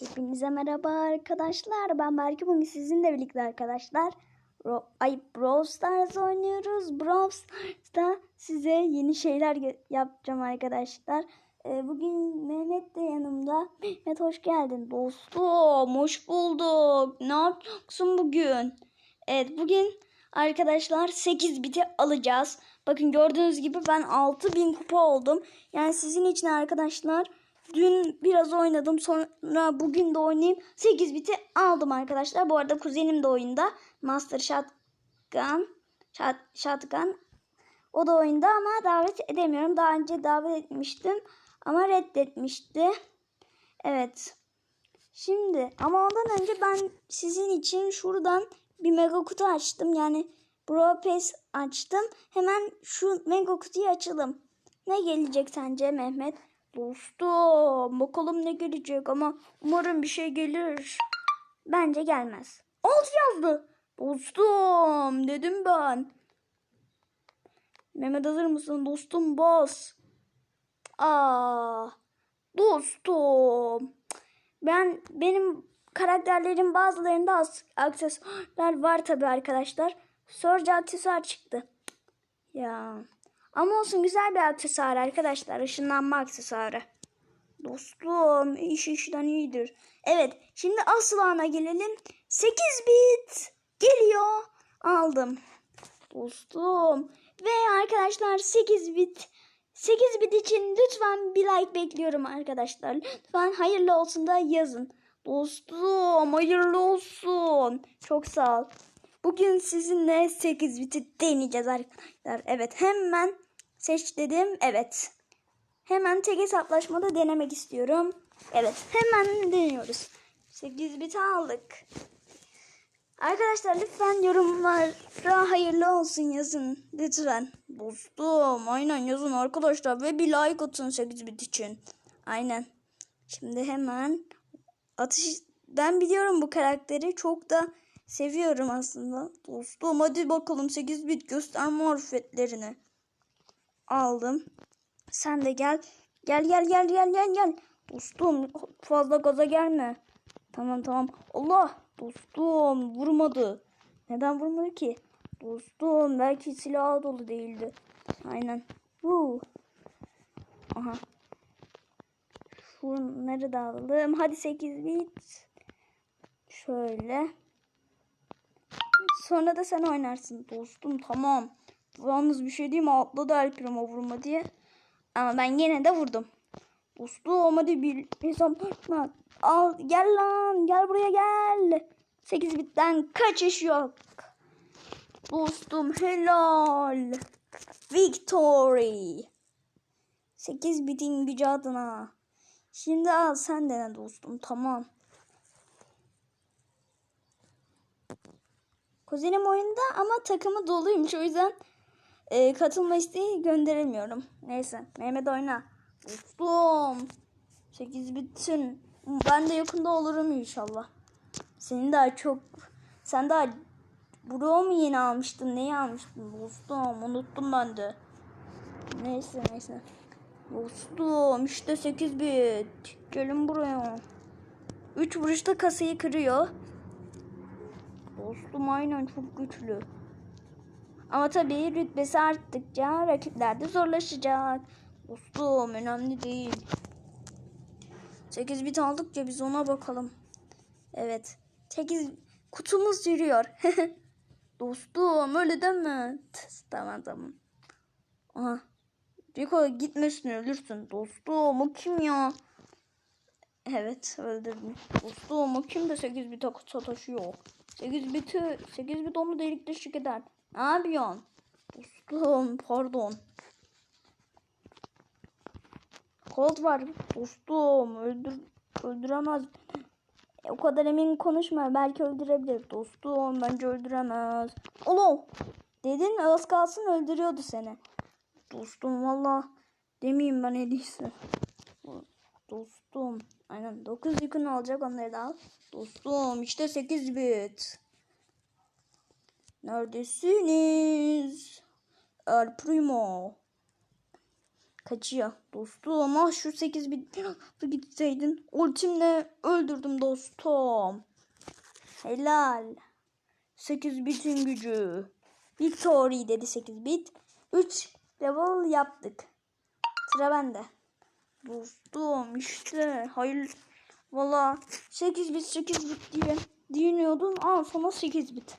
Hepinize merhaba arkadaşlar. Ben Berke bugün sizinle birlikte arkadaşlar. Ro Ay Brawl Stars oynuyoruz. Brawl Stars'ta size yeni şeyler yapacağım arkadaşlar. Ee, bugün Mehmet de yanımda. Mehmet hoş geldin. Dostum hoş bulduk. Ne yapıyorsun bugün? Evet bugün arkadaşlar 8 biti alacağız. Bakın gördüğünüz gibi ben 6000 kupa oldum. Yani sizin için arkadaşlar Dün biraz oynadım sonra bugün de oynayayım. 8 biti aldım arkadaşlar. Bu arada kuzenim de oyunda. Master Shotgun. Shot, Shotgun. O da oyunda ama davet edemiyorum. Daha önce davet etmiştim. Ama reddetmişti. Evet. Şimdi ama ondan önce ben sizin için şuradan bir mega kutu açtım. Yani Bro Pass açtım. Hemen şu mega kutuyu açalım. Ne gelecek sence Mehmet? Dostum bakalım ne gelecek ama umarım bir şey gelir. Bence gelmez. Alt yazdı. Dostum dedim ben. Mehmet hazır mısın? Dostum bas. Aa, dostum. Ben benim karakterlerin bazılarında as- aksesuarlar var tabi arkadaşlar. Surge aksesuar çıktı. Ya. Ama olsun güzel bir aksesuar arkadaşlar. Işınlanma aksesuarı. Dostum iş işten iyidir. Evet şimdi Aslan'a gelelim. 8 bit geliyor. Aldım. Dostum. Ve arkadaşlar 8 bit. 8 bit için lütfen bir like bekliyorum arkadaşlar. Lütfen hayırlı olsun da yazın. Dostum hayırlı olsun. Çok sağ ol. Bugün sizinle 8 biti deneyeceğiz arkadaşlar. Evet hemen seç dedim. Evet. Hemen tek hesaplaşmada denemek istiyorum. Evet hemen deniyoruz. 8 bit aldık. Arkadaşlar lütfen yorumlara hayırlı olsun yazın. Lütfen. Dostum aynen yazın arkadaşlar. Ve bir like atın 8 bit için. Aynen. Şimdi hemen atış ben biliyorum bu karakteri çok da seviyorum aslında. Dostum hadi bakalım 8 bit göster marifetlerini. Aldım. Sen de gel. Gel gel gel gel gel gel. Dostum fazla gaza gelme. Tamam tamam. Allah dostum vurmadı. Neden vurmadı ki? Dostum belki silahı dolu değildi. Aynen. Huu. Aha. Şunları da alalım. Hadi 8 bit. Şöyle. Sonra da sen oynarsın dostum tamam. Yalnız bir şey diyeyim mi? Atladı El Primo vurma diye. Ama ben yine de vurdum. Dostum hadi bir hesaplaşma. Al gel lan gel buraya gel. 8 bitten kaçış yok. Dostum helal. Victory. 8 bitin gücü adına. Şimdi al sen dene dostum tamam. Kuzenim oyunda ama takımı doluymuş o yüzden e, katılma isteği gönderemiyorum. Neyse Mehmet oyna. Dostum. 8 bitsin. Ben de yakında olurum inşallah. Senin daha çok sen daha Bro mu yeni almıştın? Neyi almıştın? Dostum unuttum ben de. Neyse neyse. Dostum işte 8 bit. Gelin buraya. 3 vuruşta kasayı kırıyor. Dostum aynen çok güçlü. Ama tabii rütbesi arttıkça rakipler de zorlaşacak. Dostum önemli değil. 8 bit aldıkça biz ona bakalım. Evet. 8 kutumuz yürüyor. Dostum öyle deme. Tamam tamam. Aha. Rico gitmesin ölürsün. Dostum o kim ya? Evet öldürdüm. Dostum o kim de 8 bit sataşıyor. 8 biti 8 bit onu delik deşik eder. Ne yapıyorsun? Dostum pardon. Colt var. Dostum öldür öldüremez. E, o kadar emin konuşma. Belki öldürebilir. Dostum bence öldüremez. Olo. Dedin az kalsın öldürüyordu seni. Dostum valla demeyeyim ben en. Dostum. Aynen 9 yükün alacak onları da al. Dostum işte 8 bit. Neredesiniz? El Primo. Kaçıyor. Dostum ah şu 8 bit gitseydin. Ultimle öldürdüm dostum. Helal. 8 bitin gücü. Victory dedi 8 bit. 3 level yaptık. Sıra bende. Dostum işte hayır. Valla 8 bit 8 bit diye dinliyordun. Al sana 8 bit.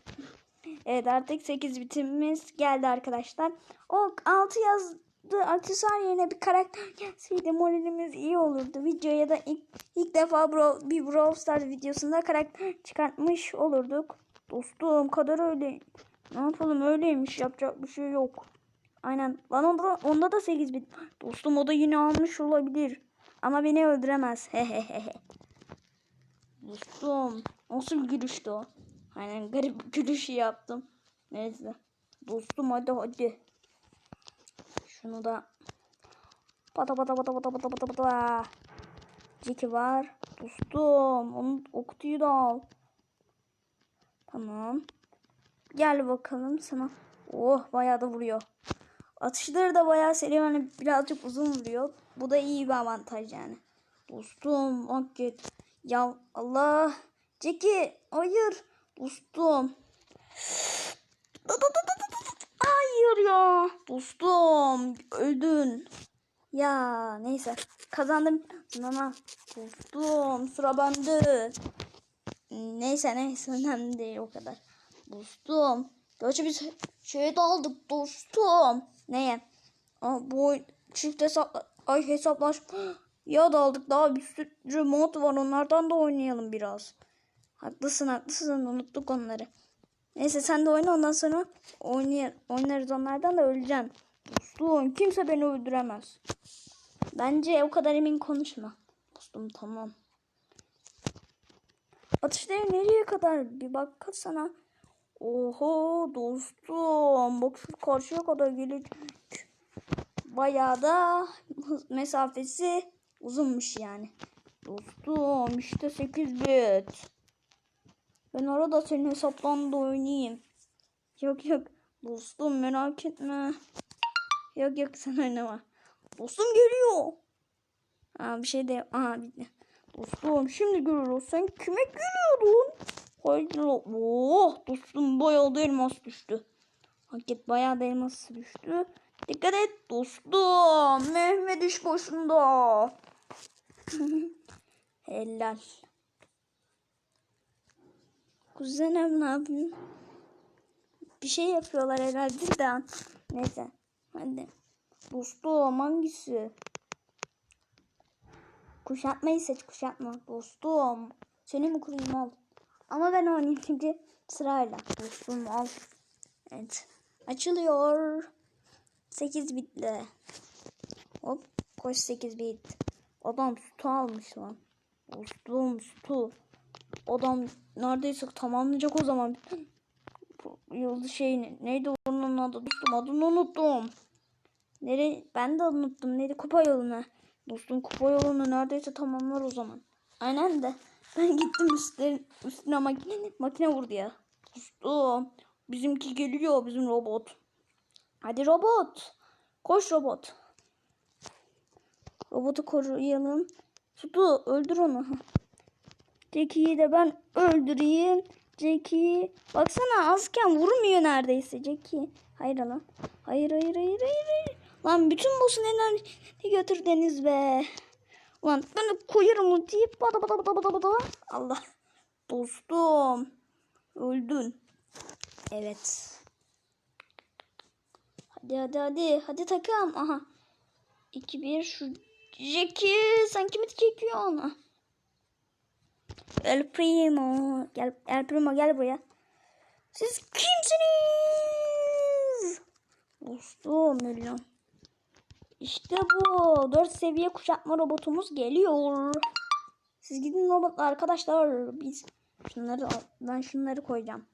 Evet artık 8 bitimiz geldi arkadaşlar. O 6 yazdı aksesuar yerine bir karakter gelseydi moralimiz iyi olurdu. Videoya da ilk, ilk defa bro, bir Brawl Stars videosunda karakter çıkartmış olurduk. Dostum kadar öyle. Ne yapalım öyleymiş yapacak bir şey yok. Aynen. Lan onda, onda da 8 bit. Dostum o da yine almış olabilir. Ama beni öldüremez. Hehehehe. Dostum nasıl gülüştü o? Aynen garip gülüşü yaptım. Neyse. Dostum hadi hadi. Şunu da pata pata pata pata pata pata pata. Ciki var. Dostum onu o kutuyu da al. Tamam. Gel bakalım sana. Oh bayağı da vuruyor. Atışları da bayağı seri yani birazcık uzun vuruyor. Bu da iyi bir avantaj yani. Dostum hakikaten. Ya Allah. Jackie hayır. Dostum. Hayır ya. Dostum öldün. Ya neyse kazandım. Ama dostum sıra bende. Neyse neyse önemli değil o kadar. Dostum. Gerçi biz şeye daldık dostum. Neye? Aa, bu çift hesap ay hesaplaş ya daldık daha bir sürü mod var onlardan da oynayalım biraz. Haklısın haklısın unuttuk onları. Neyse sen de oyna ondan sonra oynay oynarız onlardan da öleceğim. Dostum kimse beni öldüremez. Bence o kadar emin konuşma. Dostum tamam. Atışları nereye kadar bir baksana. Oho dostum. Bak şu karşıya kadar gelecek. Bayağı da mesafesi uzunmuş yani. Dostum işte 8 bit. Ben arada senin hesaplarında oynayayım. Yok yok dostum merak etme. Yok yok sen oynama. Dostum geliyor. Aa bir şey de aha bitti. Dostum şimdi görüyoruz. Sen kime gülüyordun? Hayır. Oh dostum bayağı da elmas düştü. Hakikat bayağı da elmas düştü. Dikkat et dostum. Mehmet iş başında. Helal. Kuzenim ne yapayım? Bir şey yapıyorlar herhalde de. Neyse. Hadi. Dostum hangisi? Kuşatmayı seç kuşatma. Dostum. Seni mi kurayım al. Ama ben oynayayım çünkü sırayla. Dostum al. Evet. Açılıyor. 8 bitle. Hop. Koş 8 bit. Adam sütü almış lan. Dostum sütü. Adam neredeyse tamamlayacak o zaman. Yıldız şey neydi onun adı dostum adını unuttum. Nere ben de unuttum. Neydi kupa yoluna. Dostum kupa yolunu neredeyse tamamlar o zaman. Aynen de ben gittim üstüne, üstüne makine, makine vurdu ya. Dostum bizimki geliyor bizim robot. Hadi robot. Koş robot. Robotu koruyalım. Tutu öldür onu. Jackie'yi de ben öldüreyim. Jackie. Baksana azken vurmuyor neredeyse Jackie. Hayır lan. Hayır hayır hayır hayır. hayır. Lan bütün boss'un enerjini götürdünüz be. Ulan ben koyarım ultiyi. Bada bada bada bada bada. Allah. Dostum. Öldün. Evet. Hadi hadi hadi. Hadi takım. Aha. 2-1 şu Jackie. Sen kimi çekiyorsun? El Primo. Gel, El Primo gel buraya. Siz kimsiniz? Dostum milyon. İşte bu. 4 seviye kuşatma robotumuz geliyor. Siz gidin robotla arkadaşlar. Biz şunları ben şunları koyacağım.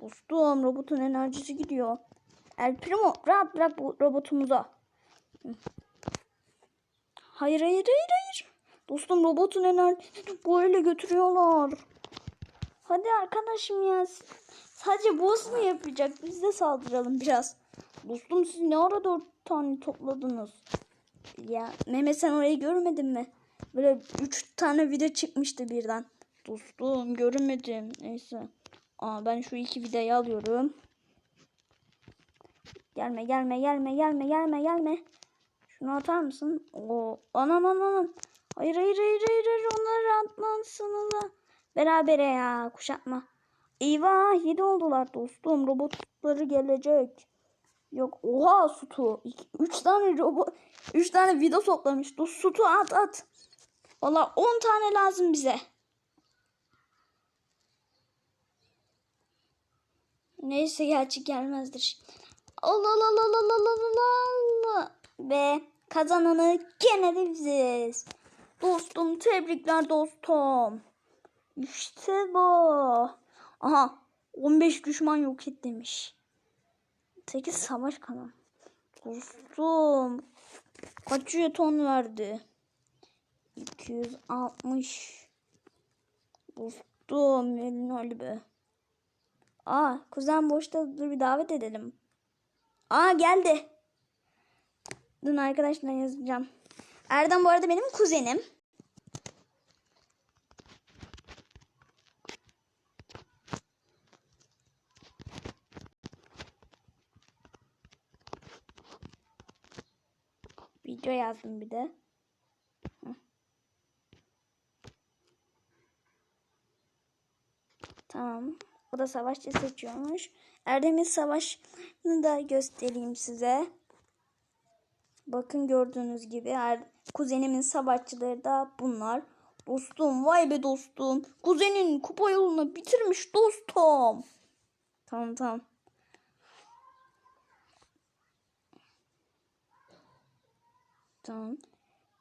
Dostum robotun enerjisi gidiyor. El Primo rahat bırak bu robotumuza. Hayır hayır hayır hayır. Dostum robotun enerjisini böyle götürüyorlar. Hadi arkadaşım ya. Sadece boss mu yapacak? Biz de saldıralım biraz. Dostum siz ne ara dört tane topladınız? Ya Mehmet sen orayı görmedin mi? Böyle üç tane video çıkmıştı birden. Dostum görmedim. Neyse. Aa, ben şu iki videoyu alıyorum. Gelme gelme gelme gelme gelme gelme. Şunu atar mısın? Oo, anan anan. Hayır hayır hayır hayır, hayır. onları atmalısın da. Berabere ya kuşatma. Eyvah 7 oldular dostum. Robotları gelecek. Yok oha Sutu. 3 tane robot 3 tane vida toplamış. Dur Sutu at at. Valla 10 tane lazım bize. Neyse gerçi gelmezdir. Allah Allah Allah Allah Allah Allah Allah. Ve kazananı gene de biziz. Dostum tebrikler dostum. İşte bu. Aha 15 düşman yok et demiş. 8 savaş kanı. Dostum. Kaç jeton verdi? 260. Dostum elin hali be. Aa kuzen boşta dur bir davet edelim. Aa geldi. Dün arkadaşlar yazacağım. Erdem bu arada benim kuzenim. Video yazdım bir de. Tamam. O da savaşçı seçiyormuş. Erdem'in savaşını da göstereyim size. Bakın gördüğünüz gibi er, kuzenimin savaşçıları da bunlar. Dostum vay be dostum. Kuzenin kupa yolunu bitirmiş dostum. Tamam tamam. Tamam.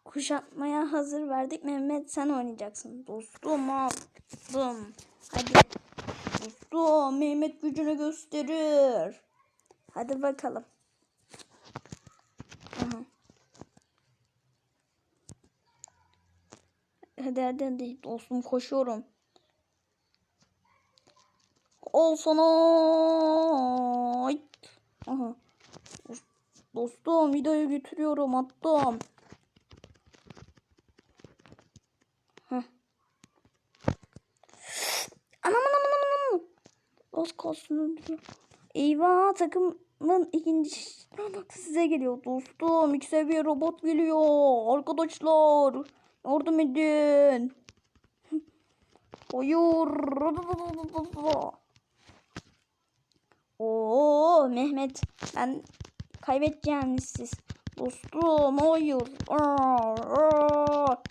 Kuşatmaya hazır verdik. Mehmet sen oynayacaksın. Dostum aldım. Hadi. Dostum Mehmet gücünü gösterir. Hadi bakalım. Aha. Hadi hadi hadi dostum koşuyorum. Ol sana. Aha. Dostum videoyu götürüyorum attım. Heh. Anam anam anam anam. Az kalsın öldürüyor. Eyvah takımın ikinci size geliyor dostum. İki seviye robot geliyor. Arkadaşlar yardım edin. Hayır. Oo Mehmet ben kaybedeceğiniz. Dostum hayır. Aa, aa.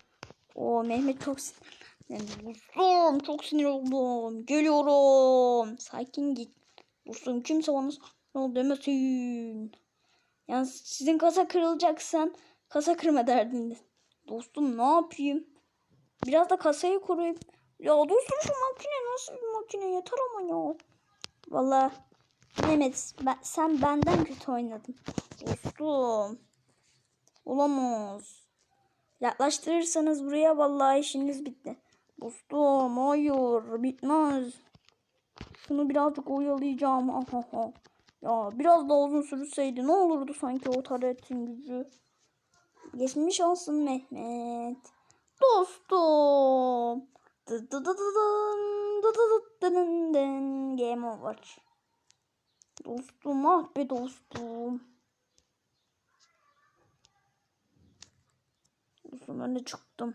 Oo Mehmet çok sinirlendi. Dostum çok sinir oldum. Geliyorum. Sakin git. Dostum kimse bana ne demesin. Yani sizin kasa kırılacaksan kasa kırma derdinde. Dostum ne yapayım? Biraz da kasayı koruyup ya dostum şu makine nasıl bir makine yeter ama ya. Vallahi Mehmet ben, sen benden kötü oynadın. Dostum. Olamaz. Yaklaştırırsanız buraya vallahi işiniz bitti. Dostum hayır bitmez. Şunu birazcık oyalayacağım. Ahaha. Ya biraz daha uzun sürseydi ne olurdu sanki o taretin gücü. Geçmiş olsun Mehmet. Dostum. Game over. Dostum ah be dostum. Dostum de çıktım.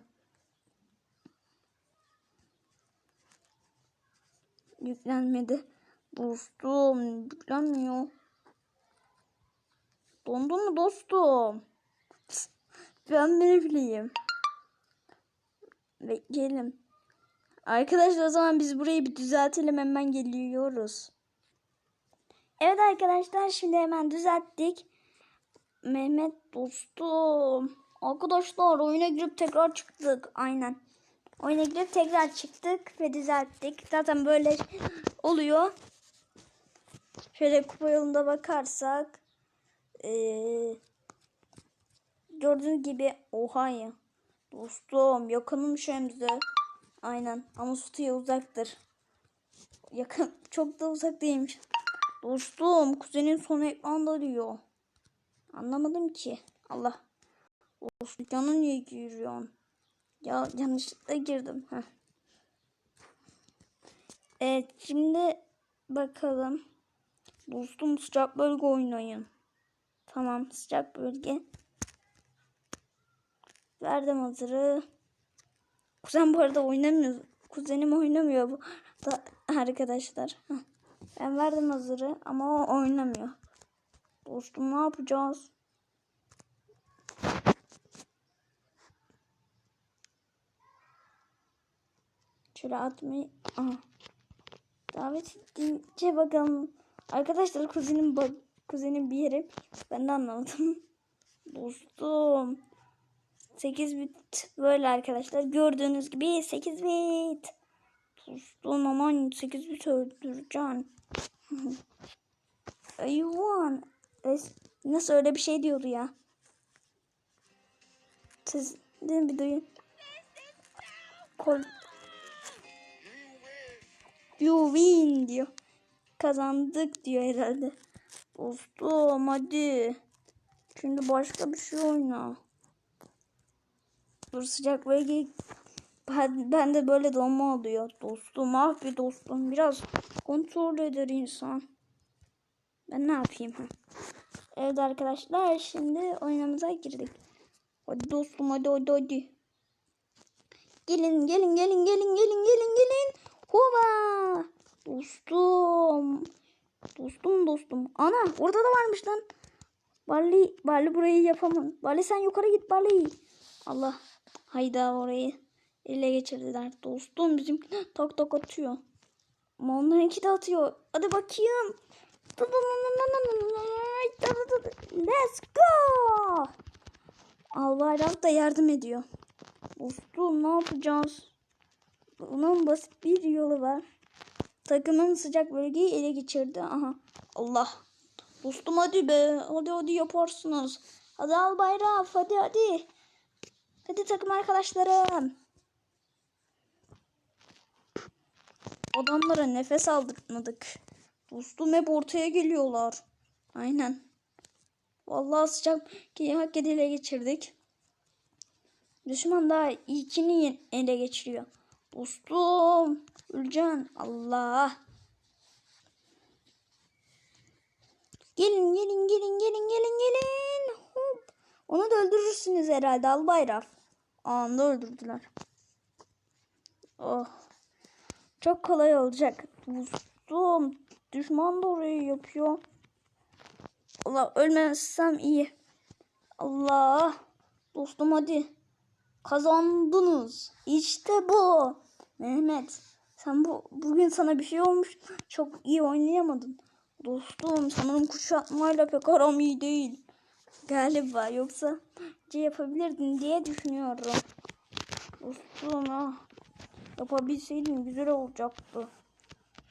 Yüklenmedi. Dostum yüklenmiyor. Dondu mu dostum? Ben ne bileyim. Bekleyelim. Arkadaşlar o zaman biz burayı bir düzeltelim hemen geliyoruz. Evet arkadaşlar şimdi hemen düzelttik. Mehmet dostum. Arkadaşlar oyuna girip tekrar çıktık. Aynen. Oyuna girip tekrar çıktık ve düzelttik. Zaten böyle oluyor. Şöyle kupa yolunda bakarsak. Ee, gördüğünüz gibi oha ya. Dostum yakınmış hem de. Aynen ama Sutu'ya uzaktır. Yakın çok da uzak değilmiş. Dostum kuzenin son ekranda diyor. Anlamadım ki. Allah. Of dükkana niye giriyorsun? Ya yanlışlıkla girdim. Heh. Evet şimdi bakalım. Dostum sıcak bölge oynayın. Tamam sıcak bölge. Verdim hazırı. Kuzen bu arada oynamıyor. Kuzenim oynamıyor bu da arkadaşlar. Heh. Ben verdim hazırı ama o oynamıyor. Dostum ne yapacağız? Şöyle atmayı... Aha. Davet edince bakalım. Arkadaşlar kuzenim bak kuzenim bir yere ben de anlamadım. Dostum. 8 bit böyle arkadaşlar. Gördüğünüz gibi 8 bit. Dostum aman 8 bit öldüreceğim. Ayuvan. Es- Nasıl öyle bir şey diyordu ya. Siz de bir duyun. Kol You win diyor. Kazandık diyor herhalde. Dostum hadi. Şimdi başka bir şey oyna. Dur sıcak bölge. Ben, ben de böyle donma oluyor. Dostum ah bir dostum. Biraz kontrol eder insan. Ben ne yapayım? Evet arkadaşlar şimdi oyunumuza girdik. Hadi dostum hadi hadi hadi. Gelin gelin gelin gelin gelin gelin gelin. Hova. Dostum. Dostum dostum. Ana orada da varmış lan. Barley, Barley burayı yapamam. Barley sen yukarı git Barley. Allah. Hayda orayı ele geçirdiler. Dostum bizim tak tak atıyor. Ama onlarınki de atıyor. Hadi bakayım. Let's go. Albayrak da yardım ediyor. Dostum ne yapacağız? Bunun basit bir yolu var. Takımın sıcak bölgeyi ele geçirdi. Aha. Allah. Dostum hadi be. Hadi hadi yaparsınız. Hadi al bayrağı. Hadi hadi. Hadi takım arkadaşlarım. Adamlara nefes aldırtmadık. Dostum hep ortaya geliyorlar. Aynen. Vallahi sıcak hak ele geçirdik. Düşman daha ilkini ele geçiriyor. Dostum. Öleceğim. Allah. Gelin gelin gelin gelin gelin gelin. Hop. Onu da öldürürsünüz herhalde albayrak. Anında öldürdüler. Oh. Çok kolay olacak. Dostum. Düşman da orayı yapıyor. Allah ölmezsem iyi. Allah. Dostum hadi. Kazandınız. İşte bu. Mehmet. Sen bu bugün sana bir şey olmuş. Çok iyi oynayamadın. Dostum sanırım kuşatmayla pek aram iyi değil. Galiba yoksa şey yapabilirdin diye düşünüyorum. Dostum ah. Yapabilseydin güzel olacaktı.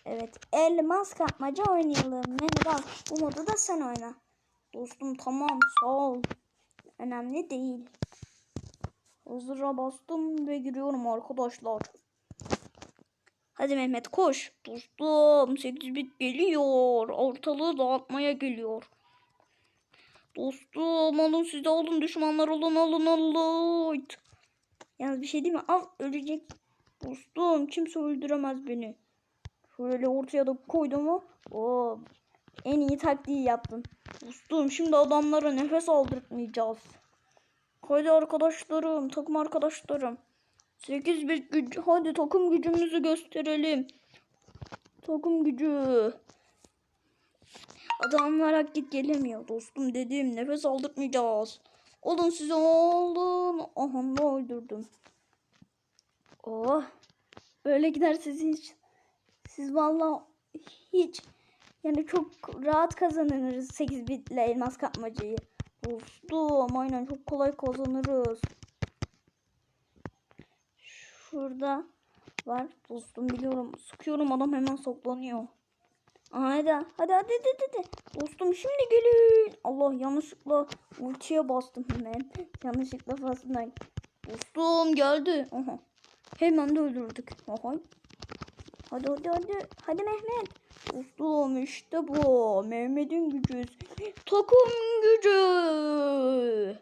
Evet elmas kapmaca oynayalım. Mehmet al bu modu da sen oyna. Dostum tamam sağ ol. Önemli değil. Hazıra bastım ve giriyorum arkadaşlar. Hadi Mehmet koş. Dostum 8 bit geliyor. Ortalığı dağıtmaya geliyor. Dostum alın siz alın düşmanlar alın alın alın. Yalnız bir şey değil mi? Al ölecek. Dostum kimse öldüremez beni. Şöyle ortaya da koydum mu? Oo, en iyi taktiği yaptın. Dostum şimdi adamlara nefes aldırtmayacağız. Hadi arkadaşlarım, takım arkadaşlarım. 8 bir güç. Hadi takım gücümüzü gösterelim. Takım gücü. Adamlar hak git gelemiyor dostum dedim. Nefes aldırtmayacağız. Olun size olun. Aha ne öldürdüm. Oh. Böyle giderse hiç. Siz vallahi hiç. Yani çok rahat kazanırız 8 bitle elmas kapmacayı. Dostum aynen çok kolay kazanırız. Şurada var dostum biliyorum. Sıkıyorum adam hemen saklanıyor. Hadi hadi hadi hadi hadi. Dostum şimdi gelin. Allah yanlışlıkla ultiye bastım hemen. Yanlışlıkla bastım. Dostum geldi. Aha. Hemen de öldürdük. Aha. Hadi hadi hadi. Hadi Mehmet. Dostum işte bu. Mehmet'in gücü. Takım gücü.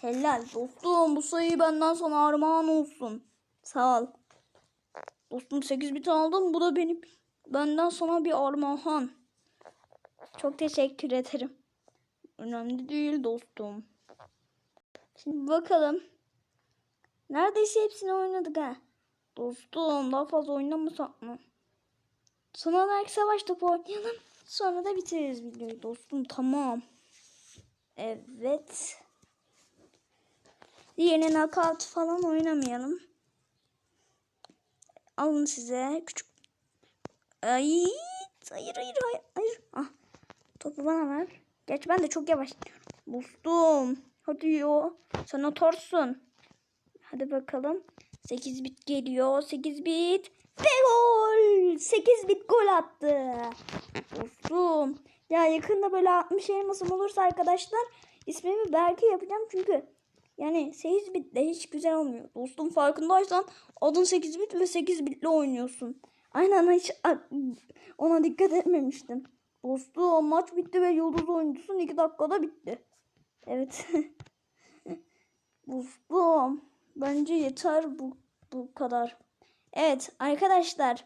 Helal dostum bu sayı benden sana armağan olsun. Sağ ol. Dostum 8 bit aldım. Bu da benim benden sana bir armağan. Çok teşekkür ederim. Önemli değil dostum. Şimdi bakalım. Neredeyse hepsini oynadık ha. Dostum daha fazla oynamasak mı? Son olarak savaş topu oynayalım. Sonra da bitiririz videoyu dostum. Tamam. Evet. Diğerine knockout falan oynamayalım. Alın size küçük. Ay, hayır hayır hayır. hayır. Ah, topu bana ver. Geç ben de çok yavaş gidiyorum. Dostum. Hadi yo. Sen otorsun. Hadi bakalım. 8 bit geliyor. 8 bit. Ve gol. 8 bit gol attı. Dostum. Ya yakında böyle 60 elmasım olursa arkadaşlar ismimi belki yapacağım çünkü yani 8 bitle hiç güzel olmuyor. Dostum farkındaysan adın 8 bit ve 8 bitle oynuyorsun. Aynen hiç ona dikkat etmemiştim. Dostum maç bitti ve yıldız oyuncusun 2 dakikada bitti. Evet. Dostum bence yeter bu, bu kadar. Evet arkadaşlar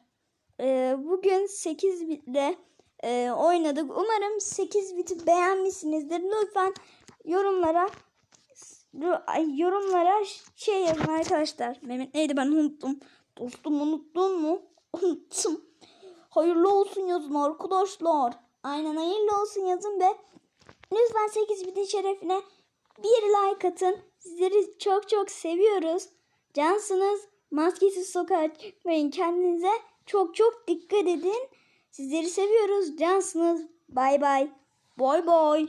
e, bugün 8 bitle e, oynadık. Umarım 8 biti beğenmişsinizdir. Lütfen yorumlara yorumlara şey yazın arkadaşlar. Mehmet neydi ben unuttum. Dostum unuttun mu? Unuttum. Hayırlı olsun yazın arkadaşlar. Aynen hayırlı olsun yazın ve lütfen 8 bitin şerefine bir like atın. Sizleri çok çok seviyoruz. Cansınız. Maskesiz sokağa çıkmayın. Kendinize çok çok dikkat edin. Sizleri seviyoruz. Cansınız. Bay bay. Bay bay.